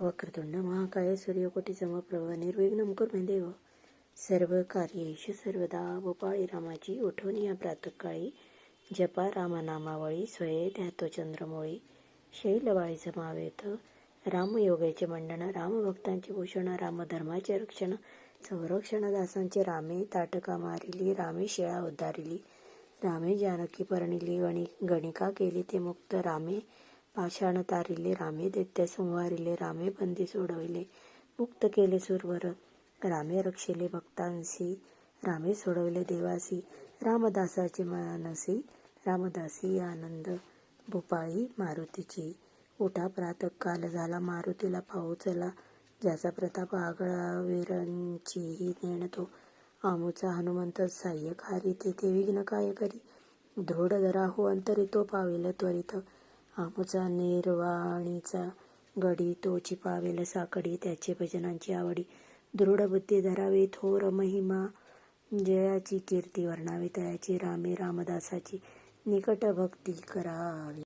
वक्रतुंड महाकाय सूर्यकोटी समप्रभ निर्विघ्न कुरु देव सर्व कार्येश सर्वदा गोपाळी रामाची उठून या प्रातकाळी जपा रामनामावळी स्वये ध्यातो चंद्रमोळी शैलवाळी समावेत रामयोगाचे मंडन रामभक्तांचे भूषण रामधर्माचे रक्षण संरक्षण दासांचे रामे ताटका मारिली रामे शिळा उद्धारिली रामे जानकी पर्णिली गणी गणिका केली ते मुक्त रामे पाषाण तारिले रामे दैत्य संवारिले रामे बंदी सोडविले मुक्त केले सुरवर. रामे रक्षिले भक्तांसी रामे सोडविले देवासी रामदासाचे मानसी रामदासी आनंद भूपाळी मारुतीची. उठा प्रातकाल झाला मारुतीला पाऊचला ज्याचा प्रताप आगळावीरांचीही नेणतो. आमूचा हनुमंत साह्यकारी तेथे विघ्न काय करी? दृढ धराहू हो अंतरी तो पाविल त्वरित. आमचा निर्वाणीचा गडी तोची पावेल साकडी त्याचे भजनांची आवडी. दृढ बुद्धी धरावी थोर महिमा जयाची कीर्ती वर्णावी तयाची रामे रामदासाची निकट भक्ती करावी.